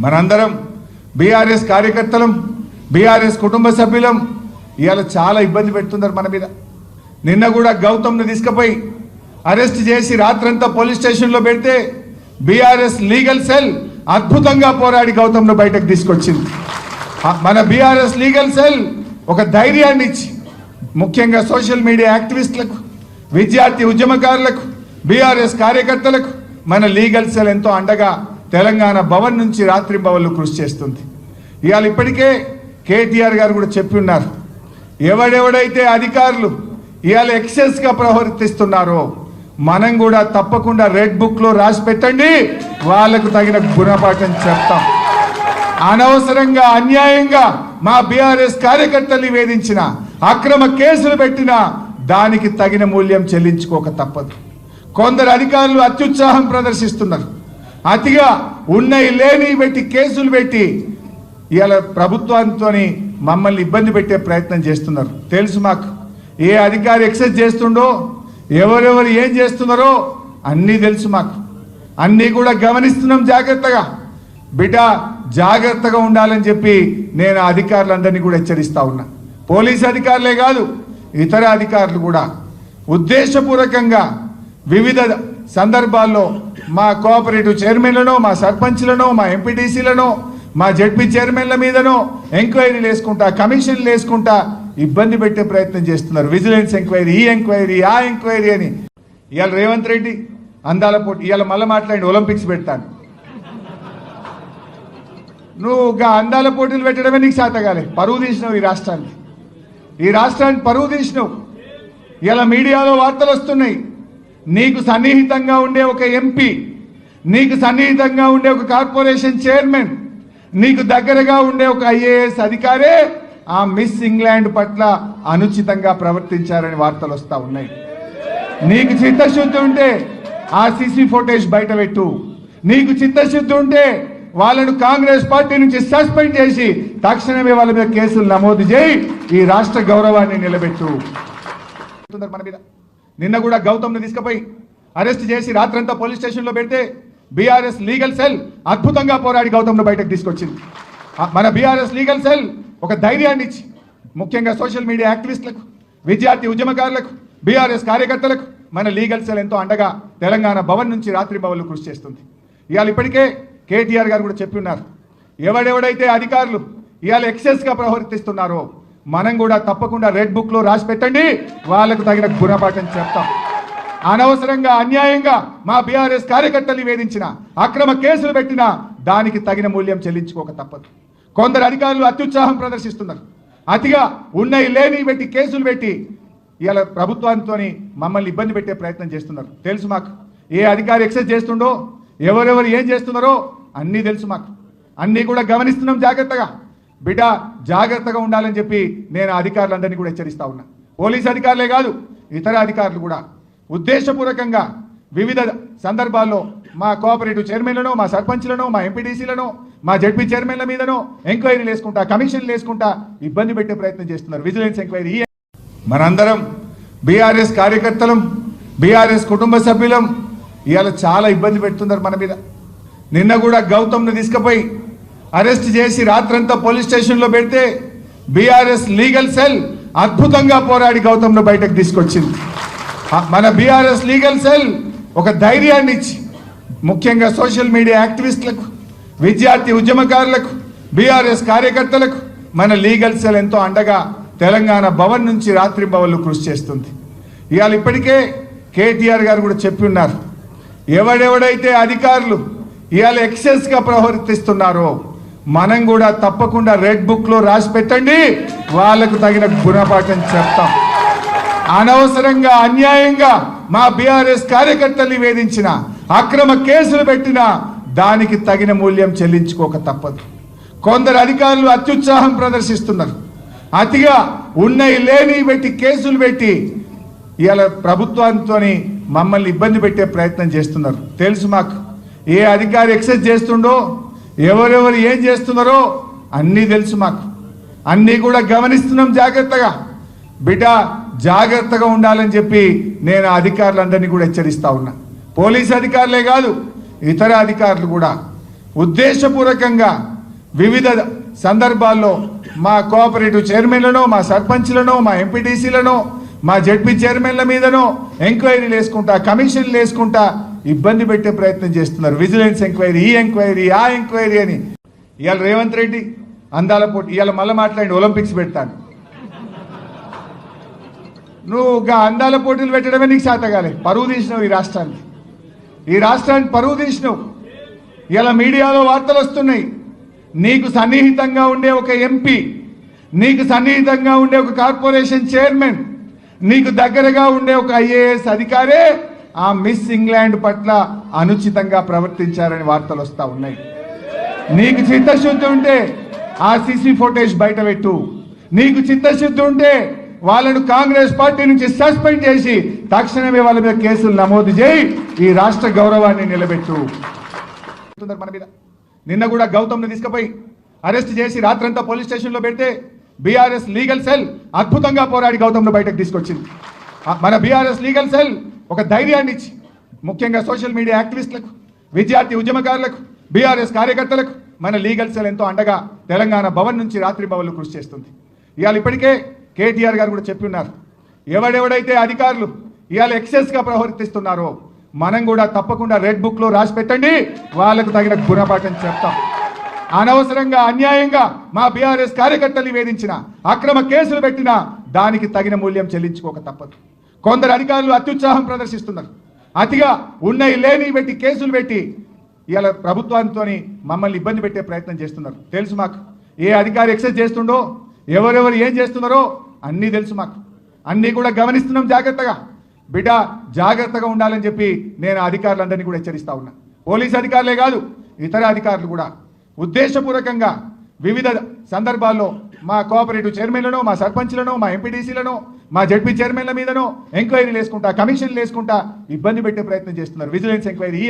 మనందరం బీఆర్ఎస్ కార్యకర్తలం బీఆర్ఎస్ కుటుంబ సభ్యులం. ఇవాళ చాలా ఇబ్బంది పెడుతున్నారు మన మీద. నిన్న కూడా గౌతమ్ను తీసుకుపోయి అరెస్ట్ చేసి రాత్రంతా పోలీస్ స్టేషన్లో పెడితే బీఆర్ఎస్ లీగల్ సెల్ అద్భుతంగా పోరాడి గౌతమ్ను బయటకు తీసుకొచ్చింది. మన బీఆర్ఎస్ లీగల్ సెల్ ఒక ధైర్యాన్ని ఇచ్చి ముఖ్యంగా సోషల్ మీడియా యాక్టివిస్టులకు విద్యార్థి ఉద్యమకారులకు బీఆర్ఎస్ కార్యకర్తలకు మన లీగల్ సెల్ ఎంతో అండగా తెలంగాణ భవన్ నుంచి రాత్రి భవన్లు కృషి చేస్తుంది. ఇవాళ ఇప్పటికే కేటీఆర్ గారు కూడా చెప్పి ఉన్నారు. ఎవడెవడైతే అధికారులు ఇవాళ ఎక్సెస్గా ప్రవర్తిస్తున్నారో మనం కూడా తప్పకుండా రెడ్ బుక్లో రాసి పెట్టండి. వాళ్ళకు తగిన గుణపాఠం చెప్తాం. అనవసరంగా అన్యాయంగా మా బీఆర్ఎస్ కార్యకర్తల్ని వేధించిన అక్రమ కేసులు పెట్టిన దానికి తగిన మూల్యం చెల్లించుకోక తప్పదు. కొందరు అధికారులు అత్యుత్సాహం ప్రదర్శిస్తున్నారు. అతిగా ఉన్నాయి లేని పెట్టి కేసులు పెట్టి ఇవాళ ప్రభుత్వంతో మమ్మల్ని ఇబ్బంది పెట్టే ప్రయత్నం చేస్తున్నారు. తెలుసు మాకు. ఏ అధికారి ఎక్సైజ్ చేస్తుండో ఎవరెవరు ఏం చేస్తున్నారో అన్నీ తెలుసు మాకు. అన్నీ కూడా గమనిస్తున్నాం జాగ్రత్తగా. బిడ్డ జాగ్రత్తగా ఉండాలని చెప్పి నేను అధికారులందరినీ కూడా హెచ్చరిస్తా ఉన్నా. పోలీస్ అధికారులే కాదు ఇతర అధికారులు కూడా. ఉద్దేశపూర్వకంగా వివిధ సందర్భాల్లో మా కోఆపరేటివ్ చైర్మన్లను మా సర్పంచ్లను మా ఎంపీటీసీలను మా జడ్పీ చైర్మన్ల మీదనో ఎంక్వైరీలు వేసుకుంటా కమిషన్లు వేసుకుంటా ఇబ్బంది పెట్టే ప్రయత్నం చేస్తున్నారు. విజిలెన్స్ ఎంక్వైరీ ఈ ఎంక్వైరీ ఆ ఎంక్వైరీ అని. ఇవాళ రేవంత్ రెడ్డి అందాల పోటీ ఇవాళ మళ్ళీ మాట్లాడి ఒలింపిక్స్ పెడతాను నువ్వు అందాల పోటీలు పెట్టడమే నీకు సాతగాలి పరువు తీసినావు ఈ రాష్ట్రానికి. ఈ రాష్ట్రానికి పరువు తీసినావు. ఇలా మీడియాలో వార్తలు వస్తున్నాయి. నీకు సన్నిహితంగా ఉండే ఒక ఎంపీ నీకు సన్నిహితంగా ఉండే ఒక కార్పొరేషన్ చైర్మన్ నీకు దగ్గరగా ఉండే ఒక ఐఏఎస్ అధికారే ఆ మిస్ ఇంగ్లాండ్ పట్ల అనుచితంగా ప్రవర్తించారని వార్తలు వస్తా ఉన్నాయి. నీకు చిత్తశుద్ధి ఉంటే ఆ సీసీ ఫోటేజ్ బయట పెట్టు. నీకు చిత్తశుద్ధి ఉంటే వాళ్ళను కాంగ్రెస్ పార్టీ నుంచి సస్పెండ్ చేసి తక్షణమే వాళ్ళ మీద కేసులు నమోదు చేయి. ఈ రాష్ట్ర గౌరవాన్ని నిలబెట్టు. మన మీద నిన్న కూడా గౌతమ్ను తీసుకుపోయి అరెస్ట్ చేసి రాత్రంతా పోలీస్ స్టేషన్లో పెడితే బీఆర్ఎస్ లీగల్ సెల్ అద్భుతంగా పోరాడి గౌతమ్ను బయటకు తీసుకొచ్చింది. మన బీఆర్ఎస్ లీగల్ సెల్ ఒక ధైర్యాన్ని ఇచ్చి ముఖ్యంగా సోషల్ మీడియా యాక్టివిస్టులకు విద్యార్థి ఉద్యమకారులకు బీఆర్ఎస్ కార్యకర్తలకు మన లీగల్ సెల్ ఎంతో అండగా తెలంగాణ భవన్ నుంచి రాత్రి భవన్లు కృషి చేస్తుంది. ఇవాళ ఇప్పటికే కేటీఆర్ గారు కూడా చెప్పి ఉన్నారు. ఎవడెవడైతే అధికారులు ఇవాళ ఎక్సెస్గా ప్రవర్తిస్తున్నారో మనం కూడా తప్పకుండా రెడ్ బుక్లో రాసి పెట్టండి. వాళ్ళకు తగిన గుణపాఠం చెప్తాం. అనవసరంగా అన్యాయంగా మా బీఆర్ఎస్ కార్యకర్తల్ని వేధించిన అక్రమ కేసులు పెట్టిన దానికి తగిన మూల్యం చెల్లించుకోక తప్పదు. కొందరు అధికారులు అత్యుత్సాహం ప్రదర్శిస్తున్నారు. అతిగా ఉన్నాయి లేని పెట్టి కేసులు పెట్టి ఇలా ప్రభుత్వంతో మమ్మల్ని ఇబ్బంది పెట్టే ప్రయత్నం చేస్తున్నారు. తెలుసు మాకు. ఏ అధికారి ఎక్సైజ్ చేస్తుండో ఎవరెవరు ఏం చేస్తున్నారో అన్నీ తెలుసు మాకు. అన్నీ కూడా గమనిస్తున్నాం జాగ్రత్తగా. బిడ్డ జాగ్రత్తగా ఉండాలని చెప్పి నేను అధికారులందరినీ కూడా హెచ్చరిస్తా ఉన్నా. పోలీస్ అధికారులే కాదు ఇతర అధికారులు కూడా. ఉద్దేశపూర్వకంగా వివిధ సందర్భాల్లో మా కోఆపరేటివ్ చైర్మన్లను మా సర్పంచ్లను మా ఎంపీటీసీలను మా జడ్పీ చైర్మన్ల మీదనో ఎంక్వైరీలు వేసుకుంటా కమిషన్లు వేసుకుంటా ఇబ్బంది పెట్టే ప్రయత్నం చేస్తున్నారు. విజిలెన్స్ ఎంక్వైరీ మనందరం బీఆర్ఎస్ కార్యకర్తలం బీఆర్ఎస్ కుటుంబ సభ్యులం. ఇవాళ చాలా ఇబ్బంది పెడుతున్నారు మన మీద. నిన్న కూడా గౌతమ్ను తీసుకుపోయి అరెస్ట్ చేసి రాత్రంతా పోలీస్ స్టేషన్లో పెడితే బీఆర్ఎస్ లీగల్ సెల్ అద్భుతంగా పోరాడి గౌతమ్ను బయటకు తీసుకొచ్చింది. మన బీఆర్ఎస్ లీగల్ సెల్ ఒక ధైర్యాన్ని ఇచ్చి ముఖ్యంగా సోషల్ మీడియా యాక్టివిస్టులకు విద్యార్థి ఉద్యమకారులకు బీఆర్ఎస్ కార్యకర్తలకు మన లీగల్ సెల్ ఎంతో అండగా తెలంగాణ భవన్ నుంచి రాత్రి భవన్లు కృషి చేస్తుంది. ఇవాళ ఇప్పటికే కేటీఆర్ గారు కూడా చెప్పి ఉన్నారు ఎవడెవడైతే అధికారులు ఇవాళ ఎక్సెస్గా ప్రవర్తిస్తున్నారో మనం కూడా తప్పకుండా రెడ్ బుక్లో రాసి పెట్టండి. వాళ్ళకు తగిన గుణపాఠం చెప్తాం. అనవసరంగా అన్యాయంగా మా బీఆర్ఎస్ కార్యకర్తల్ని వేధించిన అక్రమ కేసులు పెట్టిన దానికి తగిన మూల్యం చెల్లించుకోక తప్పదు. కొందరు అధికారులు అత్యుత్సాహం ప్రదర్శిస్తున్నారు. అతిగా ఉన్నవి లేని పెట్టి కేసులు పెట్టి ఇవాళ ప్రభుత్వంతో మమ్మల్ని ఇబ్బంది పెట్టే ప్రయత్నం చేస్తున్నారు. తెలుసు మాకు. ఏ అధికారి ఎక్సెస్ చేస్తుండో ఎవరెవరు ఏం చేస్తున్నారో అన్నీ తెలుసు మాకు. అన్నీ కూడా గమనిస్తున్నాం జాగ్రత్తగా. బిడ్డ జాగ్రత్తగా ఉండాలని చెప్పి నేను అధికారులందరినీ కూడా హెచ్చరిస్తా ఉన్నా. పోలీస్ అధికారులే కాదు ఇతర అధికారులు కూడా. ఉద్దేశపూర్వకంగా వివిధ సందర్భాల్లో మా కోఆపరేటివ్ చైర్మన్లను మా సర్పంచ్లను మా ఎంపీటీసీలను మా జడ్పీ చైర్మన్ల మీదనో ఎంక్వైరీలు వేసుకుంటా కమిషన్లు వేసుకుంటా ఇబ్బంది పెట్టే ప్రయత్నం చేస్తున్నారు. విజిలెన్స్ ఎంక్వైరీ ఈ ఎంక్వైరీ ఆ ఎంక్వైరీ అని. ఇవాళ రేవంత్ రెడ్డి అందాల పోటీ ఇవాళ మళ్ళీ మాట్లాడి ఒలింపిక్స్ పెడతాను నువ్వు అందాల పోటీలు పెట్టడమే నీకు సాతగాలే పరువు తీసినావు ఈ రాష్ట్రాన్ని ఈ రాష్ట్రాన్ని పరువు తీసినావు. ఇలా మీడియాలో వార్తలు వస్తున్నాయి. నీకు సన్నిహితంగా ఉండే ఒక ఎంపీ నీకు సన్నిహితంగా ఉండే ఒక కార్పొరేషన్ చైర్మన్ నీకు దగ్గరగా ఉండే ఒక ఐఏఎస్ అధికారే ఆ మిస్ ఇంగ్లాండ్ పట్ల అనుచితంగా ప్రవర్తించారని వార్తలు వస్తా ఉన్నాయి. నీకు చిత్తశుద్ధి ఉంటే ఆ సీసీ ఫోటేజ్ బయట పెట్టు. నీకు చిత్తశుద్ధి ఉంటే వాళ్ళను కాంగ్రెస్ పార్టీ నుంచి సస్పెండ్ చేసి తక్షణమే వాళ్ళ మీద కేసులు నమోదు చేయి ఈ రాష్ట్ర గౌరవాన్ని నిలబెట్టు. మన మీద. నిన్న కూడా గౌతమ్ని తీసుకుపోయి అరెస్ట్ చేసి రాత్రంతా పోలీస్ స్టేషన్లో పెడితే బీఆర్ఎస్ లీగల్ సెల్ అద్భుతంగా పోరాడి గౌతమ్ను బయటకు తీసుకొచ్చింది. మన బీఆర్ఎస్ లీగల్ సెల్ ఒక ధైర్యాన్ని ఇచ్చి ముఖ్యంగా సోషల్ మీడియా యాక్టివిస్టులకు విద్యార్థి ఉద్యమకారులకు బీఆర్ఎస్ కార్యకర్తలకు మన లీగల్ సెల్ ఎంతో అండగా తెలంగాణ భవన్ నుంచి రాత్రి భవన్లు కృషి చేస్తుంది. ఇవాళ ఇప్పటికే కేటీఆర్ గారు కూడా చెప్పి ఉన్నారు. ఎవడెవడైతే అధికారులు ఇవాళ ఎక్సెస్గా ప్రవర్తిస్తున్నారో మనం కూడా తప్పకుండా రెడ్ బుక్లో రాసి పెట్టండి వాళ్ళకు తగిన గుణపాఠం చెప్తాం. అనవసరంగా అన్యాయంగా మా బీఆర్ఎస్ కార్యకర్తలు వేధించిన అక్రమ కేసులు పెట్టినా దానికి తగిన మూల్యం చెల్లించుకోక తప్పదు. కొందరు అధికారులు అత్యుత్సాహం ప్రదర్శిస్తున్నారు. అతిగా ఉన్నాయి లేని పెట్టి కేసులు పెట్టి ఇవాళ ప్రభుత్వంతో మమ్మల్ని ఇబ్బంది పెట్టే ప్రయత్నం చేస్తున్నారు. తెలుసు మాకు. ఏ అధికారి ఎక్సైజ్ చేస్తుండో ఎవరెవరు ఏం చేస్తున్నారో అన్నీ తెలుసు మాకు. అన్నీ కూడా గమనిస్తున్నాం జాగ్రత్తగా. బిడ్డ జాగ్రత్తగా ఉండాలని చెప్పి నేను అధికారులందరినీ కూడా హెచ్చరిస్తా ఉన్నా. పోలీస్ అధికారులే కాదు ఇతర అధికారులు కూడా. ఉద్దేశపూర్వకంగా వివిధ సందర్భాల్లో మా కోఆపరేటివ్ చైర్మన్లను మా సర్పంచ్లను మా ఎంపీటీసీలను మా జడ్పీ చైర్మన్ల మీదనో ఎంక్వైరీలు వేసుకుంటా కమిషన్లు వేసుకుంటా ఇబ్బంది పెట్టే ప్రయత్నం చేస్తున్నారు. Vigilance enquiry